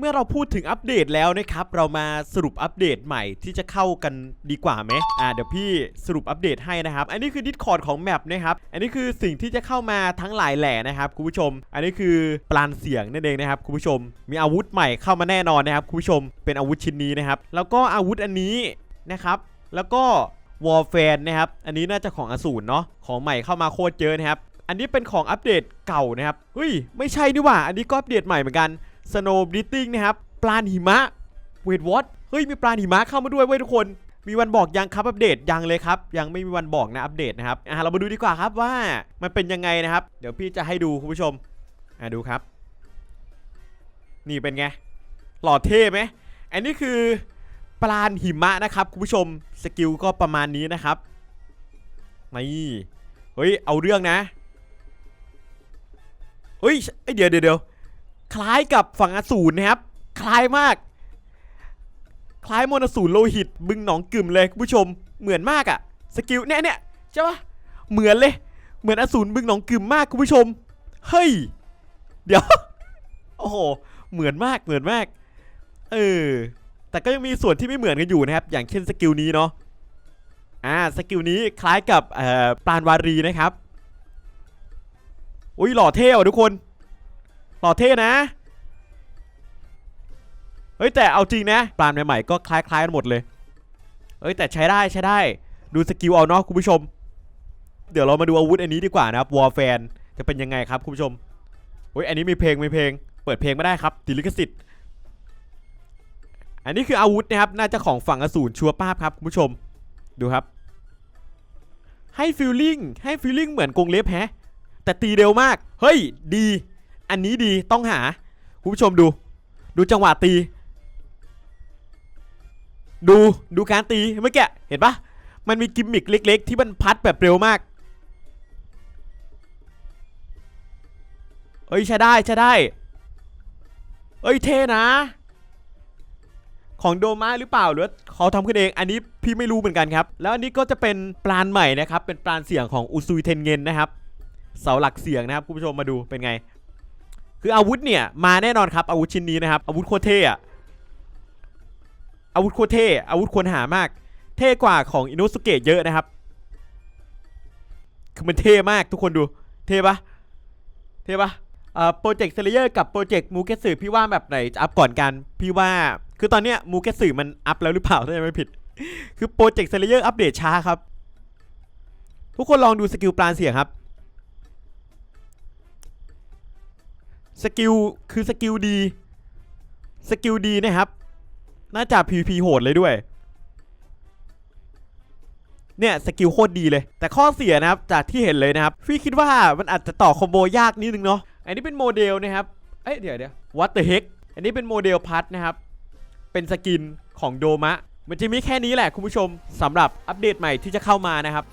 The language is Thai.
เมื่อเราพูดถึงอัปเดตแล้วนะครับ เรามาสรุปอัปเดตใหม่ที่จะเข้ากันดีกว่าไหมอ่าเดี๋ยวพี่สรุปอัปเดตให้นะครับ อันนี้คือ Discord ของแมปนะครับ อันนี้คือสิ่งที่จะเข้ามาทั้งหลายแหล่นะครับคุณผู้ชม อันนี้คือปลานเสียงนั่นเองนะครับคุณผู้ชม มีอาวุธใหม่เข้ามาแน่นอนนะครับคุณผู้ชม เป็นอาวุธชิ้นนี้นะครับ แล้วก็อาวุธอันนี้นะครับ แล้วก็วอลแฟนนะครับ อันนี้น่าจะของอสูรเนาะ ของใหม่เข้ามาโคตรเยอะนะครับ อันนี้เป็นของอัปเดตเก่านะครับ เฮ้ย ไม่ใช่นี่หว่า อันนี้ก็อัปเดตใหม่เหมือนกัน Snow Bleeding นะครับปลาหิมะเวทวอตเฮ้ยมีปลาหิมะเข้ามาด้วยเว้ยทุกคนมีวันบอกยังครับอัปเดตยังเลยครับ ยังไม่มีวันบอกนะอัปเดตนะครับอะเรามาดูดีกว่าครับว่ามันเป็นยังไงนะครับ เดี๋ยวพี่จะให้ดูคุณผู้ชมอะดูครับ นี่เป็นไง หล่อเท่ไหมอันนี้คือปลาหิมะนะครับคุณผู้ชมสกิลก็ประมาณนี้นะครับนี่เฮ้ยเอาเรื่องนะเฮ้ยเดี๋ยวเดี๋ยว คล้ายกับฝั่งอสูรนะครับ คล้ายมาก คล้ายมอนอสูรโลหิต บึงหนองกึ่มเลยคุณผู้ชม เหมือนมากอะสกิลเนี่ยเนี่ยใช่ปะเหมือนเลย เหมือนอสูรบึงหนองกึ่มมากคุณผู้ชม เฮ้ย เดี๋ยว โอ้โห เหมือนมาก เหมือนมาก เออ แต่ก็ยังมีส่วนที่ไม่เหมือนกันอยู่นะครับ อย่างเช่นสกิลนี้เนาะ อ่า สกิลนี้คล้ายกับเอ่อปาณวารีนะครับ อุ้ยหล่อเท่ว่ะทุกคน หล่อเท่นะเฮ้ยแต่เอาจริงนะปราณใหม่ๆก็คล้ายๆกันหมดเลยเฮ้ยแต่ใช้ได้ใช้ได้ ดูสกิลเอาเนาะคุณผู้ชม เดี๋ยวเรามาดูอาวุธอันนี้ดีกว่านะครับวอลแฟนจะเป็นยังไงครับคุณผู้ชมเฮ้ยอันนี้มีเพลงมีเพลง เปิดเพลงไม่ได้ครับติลิขสิทธิ์อันนี้คืออาวุธนะครับน่าจะของฝั่งอสูรชัวร์ป้าบครับคุณผู้ชม ดูครับ ให้ฟีลลิ่งให้ฟีลลิ่งเหมือนกรงเล็บแฮะแต่ตีเร็วมาก เฮ้ยดี อันนี้ดีต้องหาคุณผู้ชมดู ดูจังหวะตี ดูดูการตีเมื่อกี้เห็นปะมันมีกิมมิคเล็ก ๆ ที่มันพัดแบบเร็วมากเอ้ยใช้ได้ใช้ได้ เอ้ยเท่นะ ของโดมาหรือเปล่าหรือเขาทำขึ้นเองอันนี้พี่ไม่รู้เหมือนกันครับ แล้วอันนี้ก็จะเป็นปลานใหม่นะครับ เป็นปลานเสียงของอุซุยเทนเงินนะครับ เสาหลักเสียงนะครับคุณผู้ชมมาดูเป็นไง คืออาวุธเนี่ยมาแน่นอนครับอาวุธชิ้นนี้นะครับอาวุธโคตรเท่อะอาวุธโคตรเท่อาวุธควรหามาก เท่กว่าของอินโนสุเกะเยอะนะครับ คือมันเท่มากทุกคนดูเท่ปะเท่ปะอ่อโปรเจกต์เซเลเยอร์กับโปรเจกต์มูเกสึพี่ว่าแบบไหนจะอัพก่อนกันพี่ว่าคือตอนเนี้ยมูเกสึมันอัพแล้วหรือเปล่าถ้าจะไม่ผิด คือโปรเจกต์เซเลเยอร์อัปเดตช้าครับ ทุกคนลองดูสกิลปลานเสียงครับ สกิลคือสกิลดี สกิลดีนะครับ น่าจะ PVP โหดเลยด้วย เนี่ยสกิลโคตรดีเลย แต่ข้อเสียนะครับ จากที่เห็นเลยนะครับ พี่คิดว่ามันอาจจะต่อคอมโบยากนิดนึงเนาะ อันนี้เป็นโมเดลนะครับ เอ้ยเดี๋ยวเดี๋ยว what the heck อันนี้เป็นโมเดลพัทนะครับ เป็นสกินของโดมะ มันจะมีแค่นี้แหละคุณผู้ชมสำหรับอัปเดตใหม่ที่จะเข้ามานะครับ